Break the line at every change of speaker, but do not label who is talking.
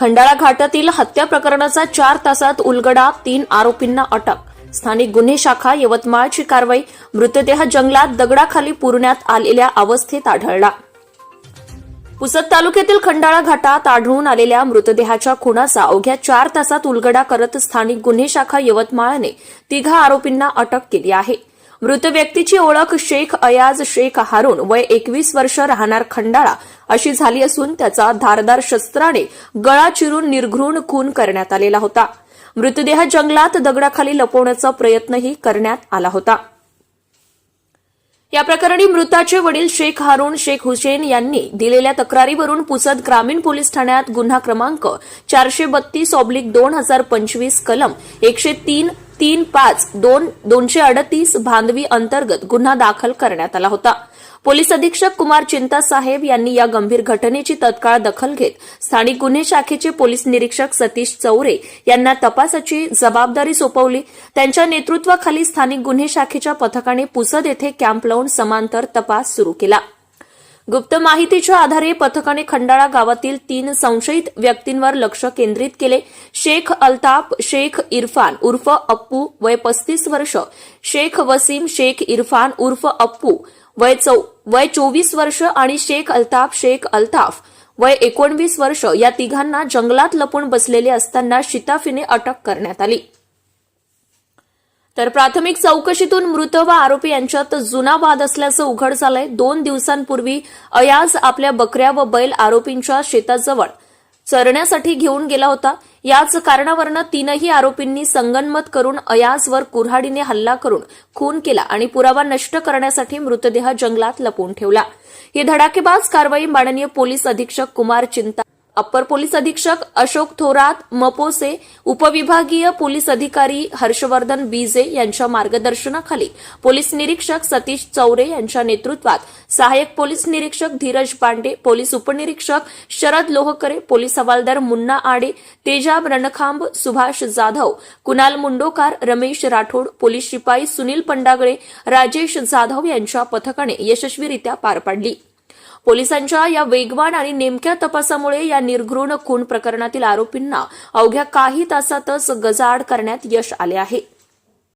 खंडाळा घाटातील हत्या प्रकरणाचा चार तासात उलगडा तीन आरोपींना अटक. स्थानिक गुन्हे शाखा यवतमाळची कारवाई मृतदेह जंगलात दगडाखाली पुरण्यात आलेल्या अवस्थेत आढळला. पुसद तालुक्यातील खंडाळा घाटात आढळून आलेल्या मृतदेहाच्या खुणाचा अवघ्या चार तासात उलगडा करत स्थानिक गुन्हे शाखा यवतमाळने तिघा आरोपींना अटक केली आहे. मृत व्यक्तीची ओळख शेख अयाज शेख हारून वय एकवीस वर्ष राहणार खंडाळा अशी झाली असून त्याचा धारदार शस्त्राने गळा चिरून निर्घृण खून करण्यात आलेला होता. मृतदेह जंगलात दगडाखाली लपवण्याचा प्रयत्नही करण्यात आला होता. या प्रकरणी मृताचे वडील शेख हारून शेख हुसेन यांनी दिलेल्या तक्रारीवरून पुसद ग्रामीण पोलीस ठाण्यात गुन्हा क्रमांक चारशे बत्तीस ऑब्लिक दोन हजार पंचवीस कलम एकशे तीन तीन पाच दोन दोनशे अडतीस भांदवी अंतर्गत गुन्हा दाखल करण्यात आला होता. पोलीस अधीक्षक कुमार चिंता साहेब यांनी या गंभीर घटनेची तत्काळ दखल घेत स्थानिक गुन्हे शाखेचे पोलीस निरीक्षक सतीश चौरे यांना तपासाची जबाबदारी सोपवली. त्यांच्या नेतृत्वाखाली स्थानिक गुन्हे शाखेच्या पथकाने पुसद येथे कॅम्प लावून समांतर तपास सुरू केला. गुप्त माहितीच्या आधारे पथकाने खंडाळा गावातील तीन संशयित व्यक्तींवर लक्ष केंद्रित केले. शेख अल्ताफ शेख इरफान उर्फ अप्पू वय पस्तीस वर्ष. शेख वसीम शेख इरफान उर्फ अप्पू वय चौ वय चोवीस वर्ष आणि शेख अल्ताफ शेख अल्ताफ वय एकोणवीस वर्ष. या तिघांना जंगलात लपून बसलेले असताना शिताफीने अटक करण्यात आली. तर प्राथमिक चौकशीतून मृत व आरोपी यांच्यात जुना वाद असल्याचं उघड झालंय. दोन दिवसांपूर्वी अयाज आपल्या बकऱ्या व बैल आरोपींच्या शेताजवळ चरण्यासाठी घेऊन गेला होता. याच कारणावरनं तीनही आरोपींनी संगनमत करून अयाजवर कुऱ्हाडीने हल्ला करून खून केला आणि पुरावा नष्ट करण्यासाठी मृतदेह जंगलात लपवून ठेवला. ही धडाकेबाज कारवाई माननीय पोलीस अधीक्षक कुमार चिंता अप्पर पोलीस अधीक्षक अशोक थोरात मपोसे उपविभागीय पोलीस अधिकारी हर्षवर्धन बीजे यांच्या मार्गदर्शनाखाली पोलीस निरीक्षक सतीश चौरे यांच्या नेतृत्वात सहाय्यक पोलीस निरीक्षक धीरज पांडे पोलीस उपनिरीक्षक शरद लोहकरे पोलीस हवालदार मुन्ना आडे तेजाब रणखांब सुभाष जाधव कुणाल मुंडोकार रमेश राठोड पोलीस शिपाई सुनील पंडागळे राजेश जाधव यांच्या पथकाने यशस्वीरित्या पार पाडली. पोलिसांच्या या वेगवान आणि नेमक्या तपासामुळे या निर्घृण खून प्रकरणातील आरोपींना अवघ्या काही तासातच गजाआड करण्यात यश आले आहे.